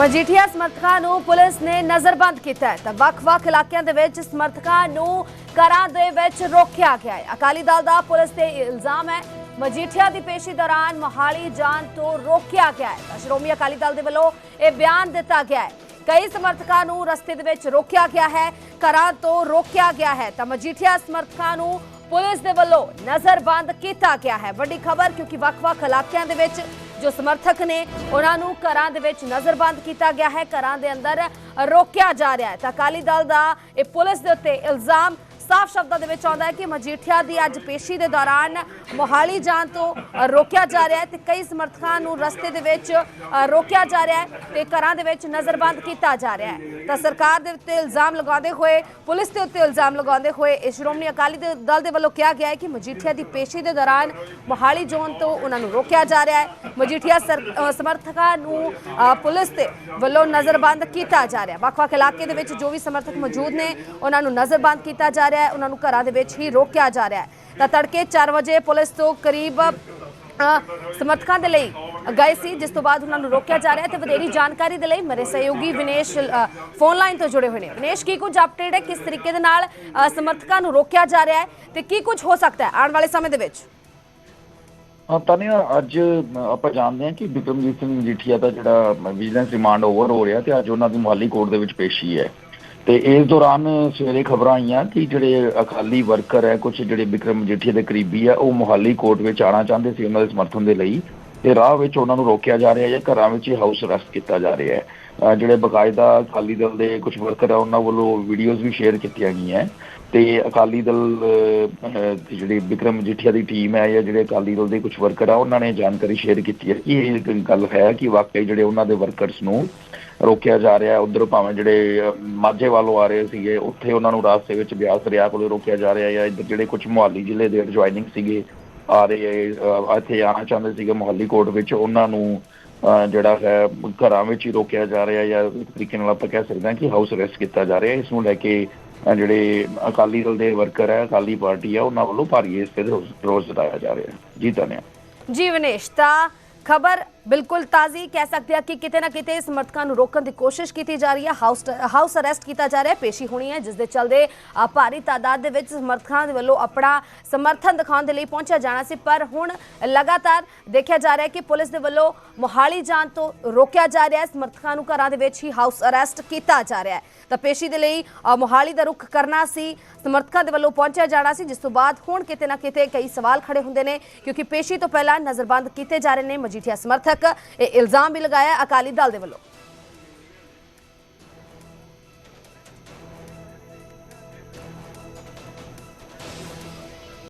ਮਜੀਠੀਆ ਸਮਰਥਕਾਂ ਨੂੰ ਪੁਲਿਸ ਨੇ ਨਜ਼ਰਬੰਦ ਕੀਤਾ ਹੈ। ਤਾਂ ਵੱਖ-ਵੱਖ ਇਲਾਕਿਆਂ ਦੇ ਵਿੱਚ ਸਮਰਥਕਾਂ ਨੂੰ ਘਰਾਂ ਦੇ ਵਿੱਚ ਰੋਕਿਆ ਗਿਆ ਹੈ। ਅਕਾਲੀ ਦਲ ਦਾ ਪੁਲਿਸ ਤੇ ਇਲਜ਼ਾਮ ਹੈ, ਮਜੀਠੀਆ ਦੀ ਪੇਸ਼ੀ ਦੌਰਾਨ ਮੋਹਾਲੀ ਜਾਣ ਤੋਂ ਰੋਕਿਆ ਗਿਆ ਹੈ। ਤਾਂ ਸ਼੍ਰੋਮਣੀ ਅਕਾਲੀ ਦਲ ਦੇ ਵੱਲੋਂ ਇਹ ਬਿਆਨ ਦਿੱਤਾ ਗਿਆ ਹੈ। ਕਈ ਸਮਰਥਕਾਂ ਨੂੰ ਰਸਤੇ ਦੇ ਵਿੱਚ ਰੋਕਿਆ ਗਿਆ ਹੈ, ਘਰਾਂ ਤੋਂ ਰੋਕਿਆ ਗਿਆ ਹੈ। ਤਾਂ ਮਜੀਠੀਆ ਸਮਰਥਕਾਂ ਨੂੰ ਪੁਲਿਸ ਦੇ ਵੱਲੋਂ ਨਜ਼ਰਬੰਦ ਕੀਤਾ ਗਿਆ ਹੈ। ਵੱਡੀ ਖਬਰ, ਕਿਉਂਕਿ ਵੱਖ-ਵੱਖ ਇਲਾਕਿਆਂ ਦੇ ਵਿੱਚ ਜੋ ਸਮਰਥਕ ਨੇ ਉਹਨਾਂ ਨੂੰ ਘਰਾਂ ਦੇ ਵਿੱਚ ਨਜ਼ਰਬੰਦ ਕੀਤਾ ਗਿਆ ਹੈ। ਘਰਾਂ ਦੇ ਅੰਦਰ ਰੋਕਿਆ ਜਾ ਰਿਹਾ ਹੈ। ਤਾਂ ਅਕਾਲੀ ਦਲ ਦਾ ਇਹ ਪੁਲਿਸ ਦੇ ਉੱਤੇ ਇਲਜ਼ਾਮ ਸਾਫ਼ ਸ਼ਬਦਾਂ ਦੇ ਵਿੱਚ ਆਉਂਦਾ ਹੈ ਕਿ ਮਜੀਠੀਆ ਦੀ ਅੱਜ ਪੇਸ਼ੀ ਦੇ ਦੌਰਾਨ ਮੋਹਾਲੀ ਜਾਣ ਤੋਂ ਰੋਕਿਆ ਜਾ ਰਿਹਾ ਹੈ ਤੇ ਕਈ ਸਮਰਥਕਾਂ ਨੂੰ ਰਸਤੇ ਦੇ ਵਿੱਚ ਰੋਕਿਆ ਜਾ ਰਿਹਾ ਹੈ ਤੇ ਘਰਾਂ ਦੇ ਵਿੱਚ ਨਜ਼ਰਬੰਦ ਕੀਤਾ ਜਾ ਰਿਹਾ ਹੈ। ਤਾਂ ਸਰਕਾਰ ਦੇ ਉੱਤੇ ਇਲਜ਼ਾਮ ਲਗਾਉਂਦੇ ਹੋਏ, ਪੁਲਿਸ ਦੇ ਉੱਤੇ ਇਲਜ਼ਾਮ ਲਗਾਉਂਦੇ ਹੋਏ ਇਹ ਸ਼੍ਰੋਮਣੀ ਅਕਾਲੀ ਦਲ ਦੇ ਵੱਲੋਂ ਕਿਹਾ ਗਿਆ ਹੈ ਕਿ ਮਜੀਠੀਆ ਦੀ ਪੇਸ਼ੀ ਦੇ ਦੌਰਾਨ ਮੋਹਾਲੀ ਜ਼ੋਨ ਤੋਂ ਉਹਨਾਂ ਨੂੰ ਰੋਕਿਆ ਜਾ ਰਿਹਾ ਹੈ। ਮਜੀਠੀਆ ਸਰ- ਸਮਰਥਕਾਂ ਨੂੰ ਪੁਲਿਸ ਦੇ ਵੱਲੋਂ ਨਜ਼ਰਬੰਦ ਕੀਤਾ ਜਾ ਰਿਹਾ ਹੈ। ਵੱਖ-ਵੱਖ ਇਲਾਕੇ ਦੇ ਵਿੱਚ ਜੋ ਵੀ ਸਮਰਥਕ ਮੌਜੂਦ ਨੇ, ਉਹਨਾਂ ਨੂੰ ਨਜ਼ਰਬੰਦ ਕੀਤਾ ਜਾ ਰਿਹਾ ਹੈ, ਉਹਨਾਂ ਨੂੰ ਘਰਾਂ ਦੇ ਵਿੱਚ ਹੀ ਰੋਕਿਆ ਜਾ ਰਿਹਾ ਹੈ। ਤਾਂ ਤੜਕੇ 4 ਵਜੇ ਪੁਲਿਸ ਤੋਂ ਕਰੀਬ ਸਮਰਥਕਾਂ ਦੇ ਲਈ ਗਏ ਸੀ, ਜਿਸ ਤੋਂ ਬਾਅਦ ਉਹਨਾਂ ਨੂੰ ਰੋਕਿਆ ਜਾ ਰਿਹਾ ਤੇ ਵਧੇਰੀ ਜਾਣਕਾਰੀ ਦੇ ਲਈ ਮੇਰੇ ਸਹਿਯੋਗੀ ਵਿਨੇਸ਼ ਫੋਨ ਲਾਈਨ ਤੋਂ ਜੁੜੇ ਹੋਏ ਨੇ। ਵਿਨੇਸ਼, ਕੀ ਕੁਝ ਅਪਡੇਟ ਹੈ? ਕਿਸ ਤਰੀਕੇ ਦੇ ਨਾਲ ਸਮਰਥਕਾਂ ਨੂੰ ਰੋਕਿਆ ਜਾ ਰਿਹਾ ਹੈ ਤੇ ਕੀ ਕੁਝ ਹੋ ਸਕਦਾ ਹੈ ਆਉਣ ਵਾਲੇ ਸਮੇਂ ਦੇ ਵਿੱਚ? ਤਾਨੀਆ, ਅੱਜ ਆਪਾਂ ਜਾਣਦੇ ਹਾਂ ਕਿ ਬਿਕਰਮਜੀਤ ਸਿੰਘ ਮਜੀਠੀਆ ਦਾ ਜਿਹੜਾ ਵਿਜੀਲੈਂਸ ਰਿਮਾਂਡ ਓਵਰ ਹੋ ਰਿਹਾ ਤੇ ਅੱਜ ਉਹਨਾਂ ਦੀ ਮੁਹਾਲੀ ਕੋਰਟ ਦੇ ਵਿੱਚ ਪੇਸ਼ੀ ਹੈ। ਤੇ ਇਸ ਦੌਰਾਨ ਸਵੇਰੇ ਖਬਰਾਂ ਆਈਆਂ ਕਿ ਜਿਹੜੇ ਅਕਾਲੀ ਵਰਕਰ ਹੈ ਕੁਝ ਜਿਹੜੇ ਬਿਕਰਮ ਮਜੀਠੀਆ ਦੇ ਕਰੀਬੀ ਆ, ਉਹ ਮੁਹਾਲੀ ਕੋਰਟ ਵਿੱਚ ਆਣਾ ਚਾਹੁੰਦੇ ਸੀ ਉਹਨਾਂ ਦੇ ਸਮਰਥਨ ਦੇ ਲਈ ਤੇ ਰਾਹ ਵਿੱਚ ਉਹਨਾਂ ਨੂੰ ਰੋਕਿਆ ਜਾ ਰਿਹਾ ਹੈ ਜਾਂ ਘਰਾਂ ਵਿੱਚ ਹੀ ਹਾਊਸ ਅਰੈਸਟ ਕੀਤਾ ਜਾ ਰਿਹਾ ਹੈ। ਜਿਹੜੇ ਬਕਾਇਦਾ ਅਕਾਲੀ ਦਲ ਦੇ ਕੁਝ ਵਰਕਰ ਆ, ਉਹਨਾਂ ਵੱਲੋਂ ਵੀਡੀਓਜ਼ ਵੀ ਸ਼ੇਅਰ ਕੀਤੀਆਂ ਗਈਆਂ ਤੇ ਅਕਾਲੀ ਦਲ ਅਹ, ਜਿਹੜੀ ਵਿਕਰਮ ਮਜੀਠੀਆ ਦੀ ਟੀਮ ਹੈ ਜਾਂ ਜਿਹੜੇ ਅਕਾਲੀ ਦਲ ਦੇ ਕੁਝ ਵਰਕਰ ਆ ਉਹਨਾਂ ਨੇ ਜਾਣਕਾਰੀ ਸ਼ੇਅਰ ਕੀਤੀ ਹੈ। ਕਿ ਇਹ ਗੱਲ ਹੈ ਕਿ ਵਾਕਈ ਜਿਹੜੇ ਉਹਨਾਂ ਦੇ ਵਰਕਰਸ ਨੂੰ ਰੋਕਿਆ ਜਾ ਰਿਹਾ ਹੈ। ਉਧਰ ਭਾਵੇਂ ਜਿਹੜੇ ਮਾਝੇ ਵੱਲੋਂ ਆ ਰਹੇ ਸੀਗੇ ਉੱਥੇ ਉਹਨਾਂ ਨੂੰ ਰਾਸਤੇ ਵਿੱਚ ਬਿਆਸ ਦਰਿਆ ਕੋਲ ਰੋਕਿਆ ਜਾ ਰਿਹਾ ਹੈ ਜਾਂ ਇੱਧਰ ਜਿਹੜੇ ਕੁਝ ਮੁਹਾਲੀ ਜ਼ਿਲ੍ਹੇ ਦੇ ਐਡਜੋਇਨਿੰਗ ਸੀਗੇ ਆ ਰਹੇ ਅਹ, ਇੱਥੇ ਆਣਾ ਚਾਹੁੰਦੇ ਸੀਗੇ ਮੁਹਾਲੀ ਕੋਰਟ ਵਿੱਚ ਉਹਨਾਂ ਨੂੰ ਜਿਹੜਾ ਹੈ, ਘਰਾਂ ਵਿੱਚ ਹੀ ਰੋਕਿਆ ਜਾ ਰਿਹਾ ਜਾਂ ਇੱਕ ਤਰੀਕੇ ਨਾਲ ਆਪਾਂ ਕਹਿ ਸਕਦੇ ਹਾਂ ਕਿ ਹਾਊਸ ਅਰੈਸਟ ਕੀਤਾ ਜਾ ਰਿਹਾ। ਇਸ ਨੂੰ ਲੈ ਕੇ ਜਿਹੜੇ ਅਕਾਲੀ ਦਲ ਦੇ ਵਰਕਰ ਹੈ, ਅਕਾਲੀ ਪਾਰਟੀ ਹੈ, ਉਹਨਾਂ ਵੱਲੋਂ ਭਾਰੀ ਇਸ ਤੇ ਰੋਸ ਜਤਾਇਆ ਜਾ ਰਿਹਾ ਜੀ ਧੰਨਵਾਦ। ਜੀ ਵਿਨੇਸ਼, ਤਾਂ ਖਬਰ ਬਿਲਕੁਲ ਤਾਜ਼ੀ ਕਹਿ ਸਕਦੇ ਆ ਕਿ ਕਿਤੇ ਨਾ ਕਿਤੇ ਸਮਰਥਕਾਂ ਨੂੰ ਰੋਕਣ ਦੀ ਕੋਸ਼ਿਸ਼ ਕੀਤੀ ਜਾ ਰਹੀ ਹੈ। ਹਾਊਸ ਹਾਊਸ ਅਰੈਸਟ ਕੀਤਾ ਜਾ ਰਿਹਾ ਹੈ, ਪੇਸ਼ੀ ਹੋਣੀ ਹੈ, ਜਿਸ ਦੇ ਚਲਦੇ ਭਾਰੀ ਤਾਦਾਦ ਦੇ ਵਿੱਚ ਸਮਰਥਕਾਂ ਦੇ ਵੱਲੋਂ ਆਪਣਾ ਸਮਰਥਨ ਦਿਖਾਉਣ ਦੇ ਲਈ ਪਹੁੰਚਿਆ ਜਾਣਾ ਸੀ। ਪਰ ਹੁਣ ਲਗਾਤਾਰ ਦੇਖਿਆ ਜਾ ਰਿਹਾ ਹੈ ਕਿ ਪੁਲਿਸ ਦੇ ਵੱਲੋਂ ਮੋਹਾਲੀ ਜਾਣ ਤੋਂ ਰੋਕਿਆ ਜਾ ਰਿਹਾ ਹੈ। ਸਮਰਥਕਾਂ ਨੂੰ ਘਰਾਂ ਦੇ ਵਿੱਚ ਹੀ ਹਾਊਸ ਅਰੈਸਟ ਕੀਤਾ ਜਾ ਰਿਹਾ ਹੈ। ਤਾਂ ਪੇਸ਼ੀ ਦੇ ਲਈ ਮੋਹਾਲੀ ਦਾ ਰੁਖ ਕਰਨਾ ਸੀ, ਸਮਰਥਕਾਂ ਦੇ ਵੱਲੋਂ ਪਹੁੰਚਿਆ ਜਾਣਾ ਸੀ, ਜਿਸ ਤੋਂ ਬਾਅਦ ਹੁਣ ਕਿਤੇ ਨਾ ਕਿਤੇ ਕਈ ਸਵਾਲ ਖੜੇ ਹੁੰਦੇ ਨੇ, ਕਿਉਂਕਿ ਪੇਸ਼ੀ ਤੋਂ ਪਹਿਲਾਂ ਨਜ਼ਰਬੰਦ ਕੀਤੇ ਜਾ ਰਹੇ ਨੇ ਮਜੀਠੀਆ ਸਮਰਥਕ। ਇਹ ਇਲਜ਼ਾਮ ਵੀ ਲਗਾਇਆ ਅਕਾਲੀ ਦਲ ਦੇ ਵੱਲੋਂ।